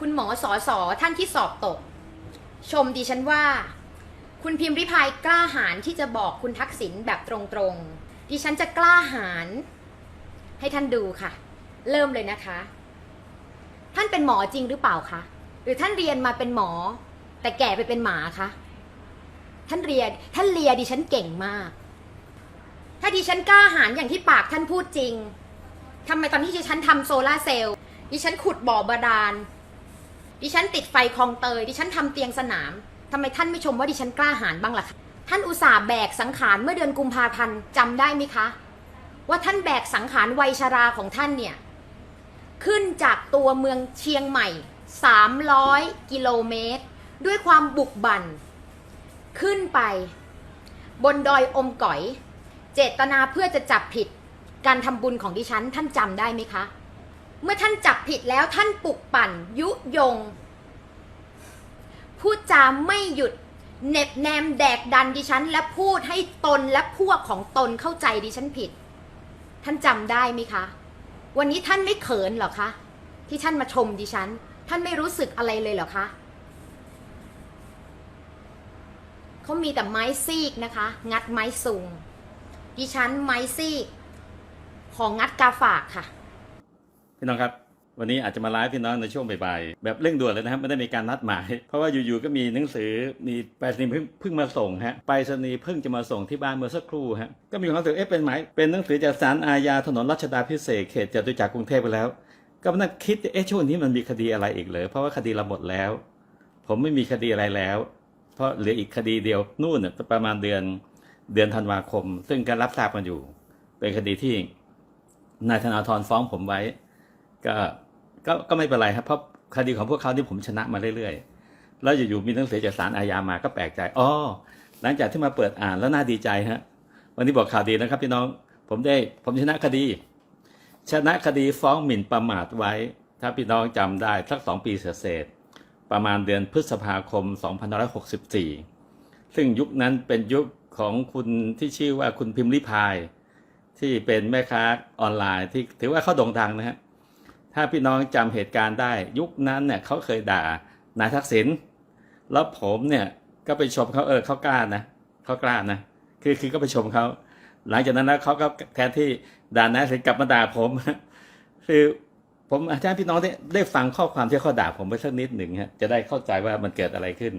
คุณหมอสอสอท่านที่สอบตก ชมดิฉันว่า คุณพิมพ์ริพายกล้าหาญที่จะบอกคุณทักษิณแบบตรงๆ ดิฉันจะกล้าหาญให้ท่านดูค่ะ เริ่มเลยนะคะ ท่านเป็นหมอจริงหรือเปล่าคะหรือท่านเรียนมาเป็นหมอ แต่แก่ไปเป็นหมาคะท่านเรียนท่านเรียดิฉันเก่งมาก ถ้าดิฉันกล้าหาญอย่างที่ปากท่านพูดจริงทำไมตอนที่ดิฉันทำโซลาร์เซลล์ดิฉันขุดบ่อบาดาล ดิฉันติดไฟคลองเตย ดิฉันทำเตียงสนามทำไมท่านไม่ชมว่าดิฉันกล้าหาญบ้างล่ะคะท่านอุตส่าห์แบกสังขารเมื่อเดือนกุมภาพันธ์จำได้ไหมคะ ว่าท่านแบกสังขารวัยชราของท่านเนี่ย ขึ้นจากตัวเมืองเชียงใหม่ 300 กิโลเมตร ด้วยความบุกบั่น ขึ้นไป บนดอยอมก๋อย เจตนาเพื่อจะจับผิดการทำบุญของดิฉันท่านจำได้ไหมคะ เมื่อท่านจับผิดแล้วท่านปลุกปั่น ยุยง พูดจาไม่หยุดเน็บแนมแดกดันดิฉัน และพูดให้ตนและพวกของตนเข้าใจดิฉันผิด ท่านจำได้ไหมคะ วันนี้ท่านไม่เขินหรอคะ ที่ท่านมาชมดิฉัน ท่านไม่รู้สึกอะไรเลยเหรอคะเขามีแต่ไม้ซีกนะคะ งัดไม้สูง ดิฉันไม้ซีก ของงัดกาฝากค่ะ พี่น้องครับวันนี้อาจจะมาไลฟ์พี่น้องในช่วงบ่ายๆแบบเร่งด่วนเลยนะครับไม่ได้มีการนัดหมาย เพราะว่าอยู่ๆก็มีหนังสือมีไปรษณีย์เพิ่งเพิ่งมาส่งฮะไปรษณีย์เพิ่งจะมาส่งที่บ้านเมื่อสักครู่ฮะก็มีความรู้สึกเอ๊ะเป็นหมายเป็นหนังสือจากศาลอาญาถนนรัชดาพิเศษเขตจตุจักรกรุงเทพไปแล้ว ก็มานั่งคิดเอ๊ะช่วงนี้มันมีคดีอะไรอีกเหรอเพราะว่าคดีเราหมดแล้ว ผมไม่มีคดีอะไรแล้ว เพราะเหลืออีกคดีเดียวนู่นน่ะประมาณเดือนเดือนธันวาคม ซึ่งก็รับทราบกันอยู่ เป็นคดีที่นายธนาธรฟ้องผมไว้ ก็ก็ก็ไม่เป็นไรครับเพราะคดีของพวกเขาที่ผมชนะมาเรื่อยๆ แล้วอยู่ๆมีหนังสือจากศาลอาญามาก็แปลกใจอ๋อหลังจากที่มาเปิดอ่านแล้วน่าดีใจฮะวันนี้บอกข่าวดีนะครับพี่น้องผมได้ผมชนะคดี ชนะคดีฟ้องหมิ่นประมาทไว้ ถ้าพี่น้องจำได้สักสองปีเศษประมาณเดือนพฤษภาคม 2564 ซึ่งยุคนั้นเป็นยุคของคุณที่ชื่อว่าคุณพิมพ์ริพาย ที่เป็นแม่ค้าออนไลน์ที่ถือว่าเขาโด่งดังนะฮะ ถ้าพี่น้องจำเหตุการณ์ได้ ยุคนั้นเนี่ยเขาเคยด่านายทักษิณแล้วผมเนี่ยก็ไปชมเขาเออเขากล้านะเขากล้านะคือคือก็ไปชมเขาหลังจากนั้นแล้วเขาก็แทนที่ด่านายทักษิณกลับมาด่าผมคือผมอาจารย์พี่น้องได้ได้ฟังข้อความที่เขาด่าผมไปสักนิดหนึ่งฮะจะได้เข้าใจว่ามันเกิดอะไรขึ้น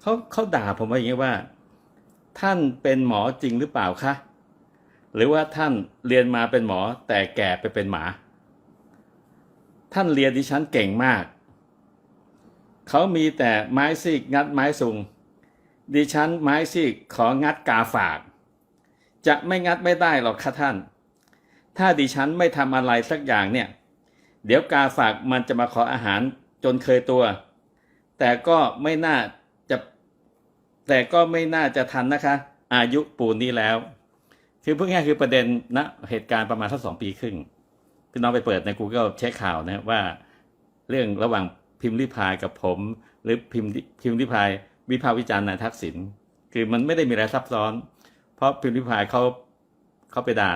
เขาเขาด่าผมว่าอย่างนี้ว่า ท่านเป็นหมอจริงหรือเปล่าคะหรือว่าท่านเรียนมาเป็นหมอแต่แก่ไปเป็นหมา ท่านเรียนดิฉันเก่งมาก เขามีแต่ไม้ซีกงัดไม้สุง ดิฉันไม้ซีกของัดกาฝาก จะไม่งัดไม่ได้หรอกค่ะท่าน ถ้าดิฉันไม่ทำอะไรสักอย่างเนี่ย เดี๋ยวกาฝากมันจะมาขออาหารจนเคยตัว แต่ก็ไม่น่าจะแต่ก็ไม่น่าจะทันนะคะ อายุปูนนี้แล้ว คือเพูดง่ายคือประเด็นณเหตุการณ์ประมาณสักสองปีครึ่ง พี่น้องไปเปิดใน Google เช็คข่าวนะว่า เรื่องระหว่างพิมพ์ริพายกับผม หรือพิมพ์พิมพ์ริพายวิพากษ์วิจารณ์นายทักษิณคือมันไม่ได้มีอะไรซับซ้อน เพราะพิมพ์ริพายเขาเขาไปด่า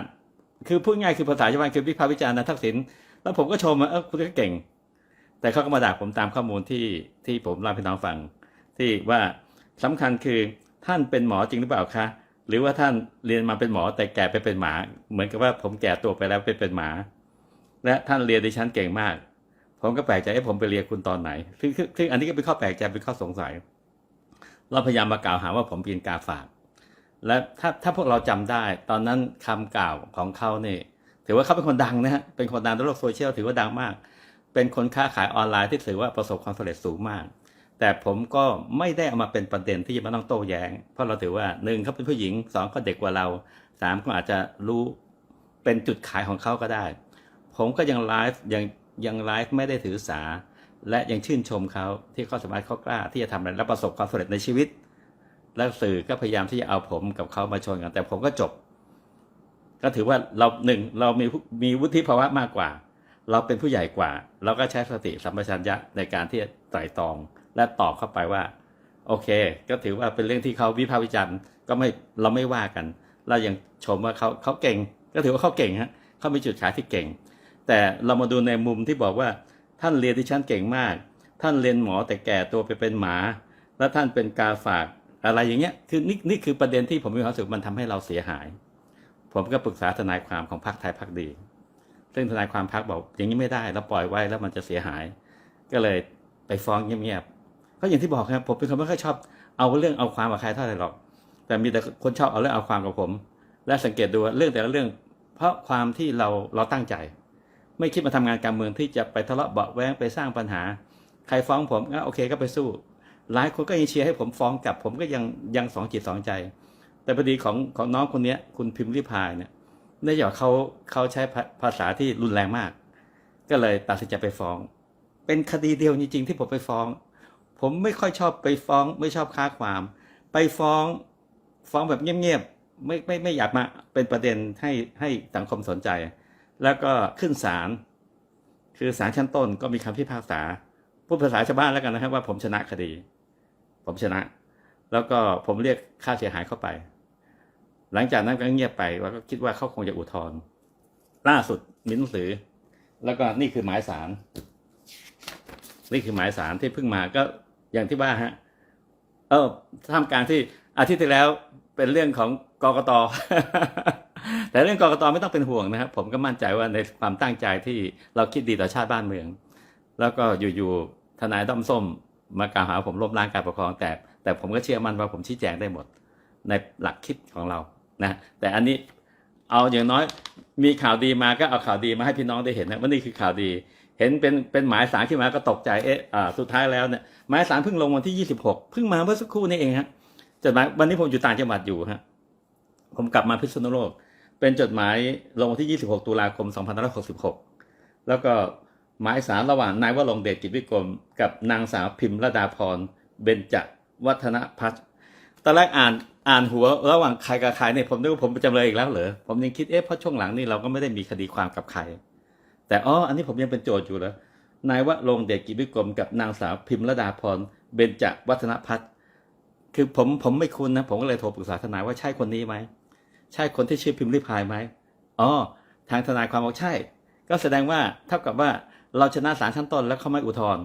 คือพูดง่ายคือภาษาชาวบ้านคือวิพากษ์วิจารณ์นายทักษิณแล้วผมก็ชมว่าเออคุณก็เก่ง แต่เขาก็มาด่าผมตามข้อมูลที่ที่ผมเล่าให้พี่น้องฟัง ที่ว่าสำคัญคือท่านเป็นหมอจริงหรือเปล่าคะหรือว่าท่านเรียนมาเป็นหมอแต่แก่ไปเป็นหมา เหมือนกับว่าผมแก่ตัวไปแล้วไปเป็นหมา และท่านเรียนดิฉันเก่งมาก ผมก็แปลกใจให้ผมไปเรียนคุณตอนไหนซึ่งซึ่งงอันนี้ก็เป็นข้อแปลกใจเป็นข้อสงสัย เราพยายามมากล่าวหาว่าผมเป็นกาฝาก และถ้าถ้าพวกเราจำได้ ตอนนั้นคำกล่าวของเขาเนี่ยถือว่าเขาเป็นคนดังนะฮะเป็นคนดังในโลกโซเชียลถือว่าดังมาก เป็นคนค้าขายออนไลน์ที่ถือว่าประสบความสำเร็จสูงมาก แต่ผมก็ไม่ได้เอามาเป็นประเด็นที่จะมาต้องโต้แย้ง เพราะเราถือว่าหนึ่งเขาเป็นผู้หญิงสองเขาเด็กกว่าเราสามเขาอาจจะรู้เป็นจุดขายของเขาก็ได้ ผมก็ยังไลฟ์ยังยังไลฟ์ไม่ได้ถือสา และยังชื่นชมเขาที่เขาสามารถเขากล้าที่จะทำอะไรและประสบความสำเร็จในชีวิต และสื่อก็พยายามที่จะเอาผมกับเขามาชนกัน แต่ผมก็จบ ก็ถือว่าเราหนึ่งเรามีมีวุฒิภาวะมากกว่า เราเป็นผู้ใหญ่กว่า เราก็ใช้สติสัมปชัญญะในการที่จะไตร่ตรองและตอบเข้าไปว่า โอเค ก็ถือว่าเป็นเรื่องที่เขาวิพากษ์วิจารณ์ก็ไม่เราไม่ว่ากัน เรายังชมว่าเขาเขาเก่ง ก็ถือว่าเขาเก่งฮะเขามีจุดขายที่เก่ง แต่เรามาดูในมุมที่บอกว่า ท่านเรียนที่ชั้นเก่งมาก ท่านเรียนหมอแต่แก่ตัวไปเป็นหมา แล้วท่านเป็นกาฝากอะไรอย่างเงี้ยคือนี่นี่คือประเด็นที่ผมมีความรู้สึกมันทำให้เราเสียหาย ผมก็ปรึกษาทนายความของพรรคไทยพรรคดี ซึ่งทนายความพรรคบอกอย่างนี้ไม่ได้เราปล่อยไว้แล้วมันจะเสียหาย ก็เลยไปฟ้องเงียบๆก็อย่างที่บอกครับผมเป็นคนไม่ค่อยชอบเอาเรื่องเอาความกับใครเท่าไหร่หรอก แต่มีแต่คนชอบเอาเรื่องเอาความกับผม และสังเกตดูเรื่องแต่ละเรื่อง เพราะความที่เราเราตั้งใจ ไม่คิดมาทำงานการเมืองที่จะไปทะเลาะเบาะแว้งไปสร้างปัญหา ใครฟ้องผมก็โอเคก็ไปสู้ หลายคนก็ยังเชียร์ให้ผมฟ้องกลับ ผมก็ยังยังสองจิตสองใจ แต่พอดีของของน้องคนนี้คุณพิมพ์ริพายเนี่ยเนื่องจากเขาเขาใช้ภาษาที่รุนแรงมาก ก็เลยตัดสินใจไปฟ้อง เป็นคดีเดียวจริง ๆ ที่ผมไปฟ้อง ผมไม่ค่อยชอบไปฟ้อง ไม่ชอบค้าความ ไปฟ้องฟ้องแบบเงียบๆไม่ไม่ไม่อยากมาเป็นประเด็นให้ให้สังคมสนใจ แล้วก็ขึ้นศาลคือศาลชั้นต้นก็มีคำพิพากษาพูดภาษาชาวบ้านแล้วกันนะครับว่าผมชนะคดี ผมชนะ แล้วก็ผมเรียกค่าเสียหายเข้าไป หลังจากนั้นก็เงียบไปแล้วก็คิดว่าเขาคงจะอุทธรณ์ล่าสุดมีหนังสือ แล้วก็นี่คือหมายสารนี่คือหมายสารที่เพิ่งมาก็อย่างที่ว่าฮะ เออท่ามกลางที่อาทิตย์ที่แล้วเป็นเรื่องของกกต แต่เรื่องกรกตไม่ต้องเป็นห่วงนะครับ ผมก็มั่นใจว่าในความตั้งใจที่เราคิดดีต่อชาติบ้านเมือง แล้วก็อยู่ๆทนายด้อมส้มมากล่าวหาผมล้มล้างการปกครอง แต่แต่ผมก็เชื่อมั่นว่าผมชี้แจงได้หมด ในหลักคิดของเรานะแต่อันนี้เอาอย่างน้อยมีข่าวดีมาก็เอาข่าวดีมาให้พี่น้องได้เห็นนะว่านี่คือข่าวดี เห็นเป็นเป็นหมายสารขึ้นมาก็ตกใจเอ๊ะอ่าสุดท้ายแล้วเนี่ยหมายสารเพิ่งลงวันที่ 26 เพิ่งมาเมื่อสักครู่นี้เองฮะจดหมายวันนี้ผมอยู่ต่างจังหวัดอยู่ฮะผมกลับมาพิษณุโลก เป็นจดหมายลงวันที่ 26 ตุลาคม 2566 แล้วก็หมายสารระหว่างนายวรงเดชกิจวิกรม กับนางสาวพิมพ์ระดาพรเบญจวัฒนพัฒน์ตอนแรกอ่านอ่านหัวระหว่างใครกับใครเนี่ยผมนึกว่าผมเป็นจำเลยอีกแล้วเหรอผมยังคิดเอ๊ะเพราะช่วงหลังนี่เราก็ไม่ได้มีคดีความกับใคร แต่อ๋ออันนี้ผมยังเป็นโจทย์อยู่เหรอนายวรงเดชกิจวิกรม กับนางสาวพิมพ์ระดาพรเบญจวัฒนพัฒน์คือผมผมไม่คุ้นนะผมก็เลยโทรปรึกษาทนายว่าใช่คนนี้ไหม ใช่คนที่ชื่อพิมพ์ริพายไหมอ๋อทางทนายความบอกใช่ ก็แสดงว่าเท่ากับว่าเราชนะศาลชั้นต้นแล้วเขาไม่อุทธรณ์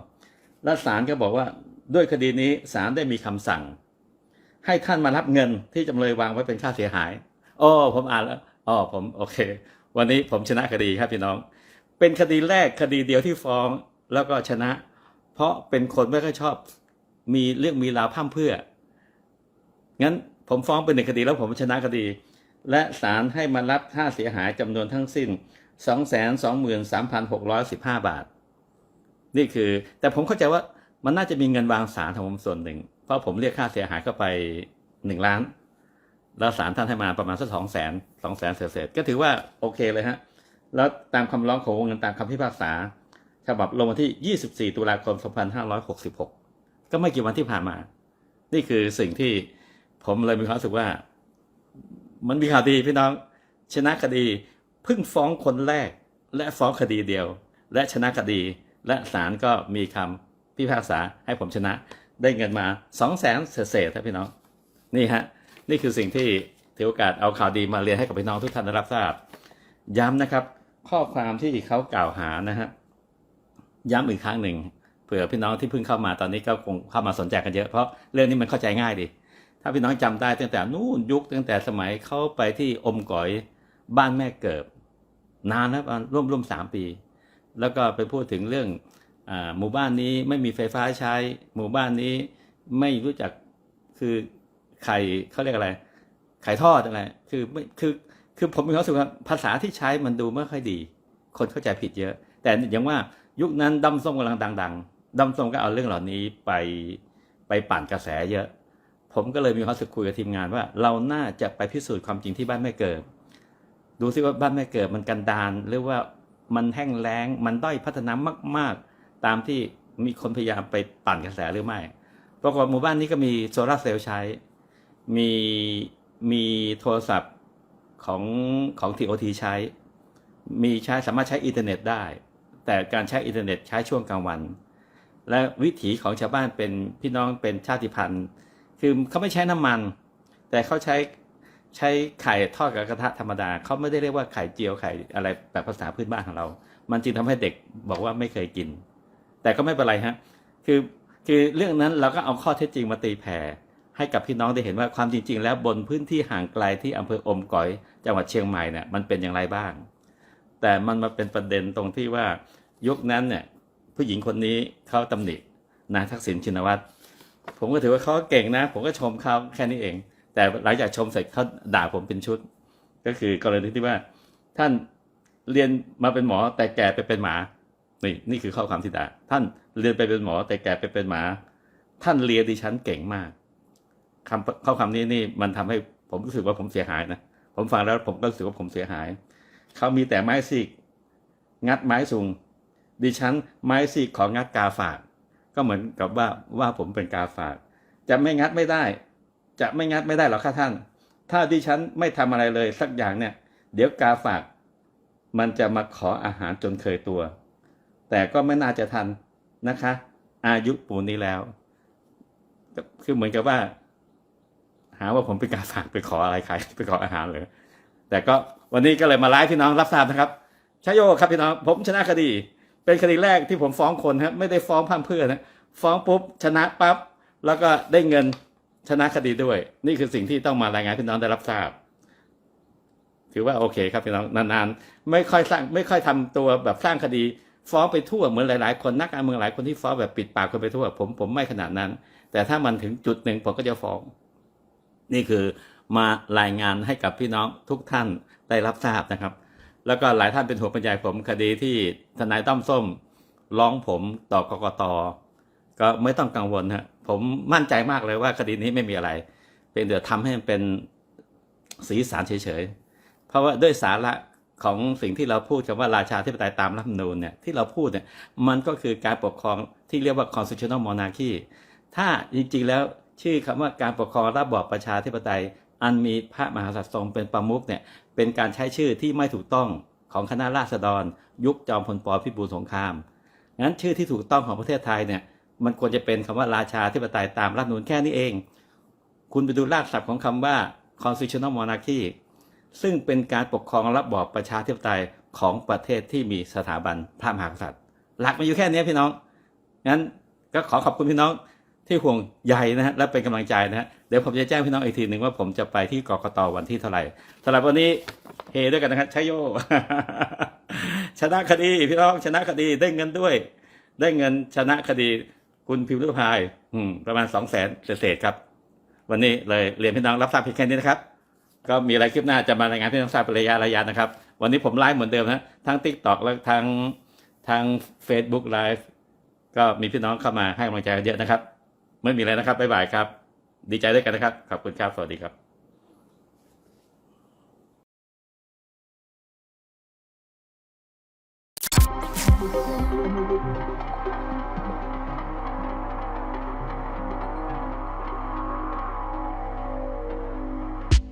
และศาลก็บอกว่าด้วยคดีนี้ศาลได้มีคำสั่ง ให้ท่านมารับเงินที่จำเลยวางไว้เป็นค่าเสียหายอ๋อผมอ่านแล้วอ๋อผมโอเค วันนี้ผมชนะคดีครับพี่น้อง เป็นคดีแรกคดีเดียวที่ฟ้องแล้วก็ชนะ เพราะเป็นคนไม่ค่อยชอบมีเรื่องมีราวพ่ำเพื่องั้นผมฟ้องเป็นหนึ่งคดีแล้วผมชนะคดี และศาลให้มารับค่าเสียหายจำนวนทั้งสิ้น 223,615 บาท นี่คือ แต่ผมเข้าใจว่ามันน่าจะมีเงินวางศาลของผมส่วนหนึ่ง เพราะผมเรียกค่าเสียหายเข้าไป 1 ล้าน แล้วศาลท่านให้มาประมาณสักสองแสนสองแสนเศษก็ถือว่าโอเคเลยฮะ แล้วตามคำร้องของวงเงินตามคำพิพากษาฉบับลงวันที่ 24 ตุลาคม 2566 ก็ไม่กี่วันที่ผ่านมา นี่คือสิ่งที่ผมเลยมีความรู้สึกว่า มันมีข่าวดีพี่น้องชนะคดีเพิ่งฟ้องคนแรก และฟ้องคดีเดียว และชนะคดี และศาลก็มีคำพิพากษาให้ผมชนะได้เงินมาสองแสนเศษครับพี่น้องนี่ฮะนี่คือสิ่งที่ถือโอกาสเอาข่าวดีมาเรียนให้กับพี่น้องทุกท่านได้รับทราบ ย้ำนะครับ ข้อความที่เขากล่าวหานะฮะย้ำอีกครั้งหนึ่งเผื่อพี่น้องที่เพิ่งเข้ามาตอนนี้ก็คงเข้ามาสนใจกันเยอะเพราะเรื่องนี้มันเข้าใจง่ายดี ถ้าพี่น้องจำได้ตั้งแต่นู่นยุคตั้งแต่สมัยเขาไปที่อมก๋อยบ้านแม่เกิบ นานแล้วร่วมร่วมสามปี แล้วก็ไปพูดถึงเรื่องอหมู่บ้านนี้ไม่มีไฟฟ้าใช้ หมู่บ้านนี้ไม่รู้จักคือไข่เขาเรียกอะไร ไข่ทอดอะไรคือไม่คือคือผมมีความรู้สึกว่าภาษาที่ใช้มันดูไม่ค่อยดี คนเข้าใจผิดเยอะ แต่อย่างว่ายุคนั้นดำส้มกำลังดัง ๆดำส้มก็เอาเรื่องเหล่านี้ไปไปปั่นกระแสเยอะ ผมก็เลยมีความสึกคุยกับทีมงานว่า เราน่าจะไปพิสูจน์ความจริงที่บ้านแม่เกิด ดูซิว่าบ้านแม่เกิดมันกันดานหรือว่ามันแห้งแล้ง มันด้อยพัฒนามาก ๆ ตามที่มีคนพยายามไปปั่นกระแสหรือไม่ปรากฏหมู่บ้านนี้ก็มีโซลาร์เซลล์ใช้ มีมีโทรศัพท์ของของ TOT ใช้ มีใช้สามารถใช้อินเทอร์เน็ตได้ แต่การใช้อินเทอร์เน็ตใช้ช่วงกลางวัน และวิถีของชาวบ้านเป็นพี่น้องเป็นชาติพันธุ์ คือเขาไม่ใช้น้ำมัน แต่เขาใช้ใช้ไข่ทอดกับกระทะธรรมดาเขาไม่ได้เรียกว่าไข่เจียวไข่อะไรแบบภาษาพื้นบ้านของเรา มันจึงทำให้เด็กบอกว่าไม่เคยกิน แต่ก็ไม่เป็นไรฮะคือคือเรื่องนั้นเราก็เอาข้อเท็จจริงมาตีแผ่ให้กับพี่น้องได้เห็นว่าความจริง ๆ แล้วบนพื้นที่ห่างไกลที่อำเภออมก๋อย จังหวัดเชียงใหม่เนี่ยมันเป็นอย่างไรบ้าง แต่มันมาเป็นประเด็นตรงที่ว่ายุคนั้นเนี่ยผู้หญิงคนนี้เขาตำหนินายทักษิณชินวัตร ผมก็ถือว่าเขาเก่งนะ ผมก็ชมเขาแค่นี้เอง แต่หลังจากชมเสร็จเขาด่าผมเป็นชุด ก็คือกรณีที่ว่าท่านเรียนมาเป็นหมอแต่แก่ไปเป็นหมานี่นี่คือข้อความที่ด่าท่านเรียนไปเป็นหมอแต่แก่ไปเป็นหมา ท่านเรียนดิฉันเก่งมากคำข้อความนี้นี่มันทำให้ผมรู้สึกว่าผมเสียหายนะผมฟังแล้วผมก็รู้สึกว่าผมเสียหายเขามีแต่ไม้สีกงัดไม้สูงดิฉันไม้สีกของงัดกาฝาก ก็เหมือนกับว่าว่าผมเป็นกาฝาก จะไม่งัดไม่ได้ จะไม่งัดไม่ได้หรอกค่ะท่าน ถ้าดิฉันไม่ทำอะไรเลยสักอย่างเนี่ย เดี๋ยวกาฝาก มันจะมาขออาหารจนเคยตัว แต่ก็ไม่น่าจะทันนะคะ อายุปูนนี้แล้วก็คือเหมือนกับว่า หาว่าผมเป็นกาฝากไปขออะไรใครไปขออาหารเลยแต่ก็วันนี้ก็เลยมาไลฟ์พี่น้องรับทราบนะครับชยโยครับพี่น้องผมชนะคดี เป็นคดีแรกที่ผมฟ้องคนครับไม่ได้ฟ้องพั่มเพื่อนนะฟ้องปุ๊บชนะปั๊บแล้วก็ได้เงินชนะคดีด้วย นี่คือสิ่งที่ต้องมารายงานพี่น้องได้รับทราบ ถือว่าโอเคครับพี่น้องนานๆ ไม่ค่อยสร้างไม่ค่อยทำตัวแบบสร้างคดีฟ้องไปทั่วเหมือนหลาย ๆ คนนักการเมืองหลายคนที่ฟ้องแบบปิดปากคนไปทั่ว ผมผมไม่ขนาดนั้น แต่ถ้ามันถึงจุดหนึ่งผมก็จะฟ้อง นี่คือมารายงานให้กับพี่น้องทุกท่านได้รับทราบนะครับ แล้วก็หลายท่านเป็นห่วงเป็นใยผมคดีที่ทนายต้อมส้มร้องผมต่อกกตก็ไม่ต้องกังวลฮะผมมั่นใจมากเลยว่าคดีนี้ไม่มีอะไร เป็นเดี๋ยวทำให้มันเป็นสีสันเฉยๆ เพราะว่าด้วยสาระของสิ่งที่เราพูดคำว่าราชาธิปไตยตามรัฐธรรมนูญเนี่ยที่เราพูดเนี่ยมันก็คือการปกครองที่เรียกว่า constitutional monarchy ถ้าจริงๆแล้วชื่อคำว่าการปกครองระบอบประชาธิปไตย อันมีพระมหากษัตริย์ทรงเป็นประมุขเนี่ยเป็นการใช้ชื่อที่ไม่ถูกต้องของคณะราษฎร ยุคจอมพลปพิบูลสงครามงั้นชื่อที่ถูกต้องของประเทศไทยเนี่ยมันควรจะเป็นคำว่าราชาธิปไตยตามรัฐธรรมนูญแค่นี้เอง คุณไปดูรากศัพท์ของคำว่า constitutional monarchy ซึ่งเป็นการปกครองระบอบประชาธิปไตยของประเทศที่มีสถาบันพระมหากษัตริย์ หลักมันอยู่แค่นี้พี่น้องงั้นก็ขอขอบคุณพี่น้อง ที่ห่วงใยนะฮะและเป็นกำลังใจนะฮะเดี๋ยวผมจะแจ้งพี่น้องอีกทีหนึ่งว่าผมจะไปที่กกตวันที่เท่าไหร่สำหรับวันนี้เฮด้วยกันนะครับชัยโย ชนะคดีพี่น้องชนะคดีได้เงินด้วย ได้เงินชนะคดี คุณพิมพ์รุพายอืมประมาณสองแสนเศษครับ วันนี้เลยเรียนพี่น้องรับทราบเพียงแค่นี้นะครับ ก็มีอะไรคืบหน้าจะมารายงานพี่น้องทราบเป็นระยะระยะนะครับ วันนี้ผมไลฟ์เหมือนเดิมนะทั้ง t ิ k t o k และทั้งทาง Facebook Live ก็มีพี่น้องเข้ามาให้กำลังใจเยอะนะครับ ไม่มีอะไรนะครับบ๊ายบายครับ ดีใจด้วยกันนะครับ ขอบคุณครับ สวัสดีครับ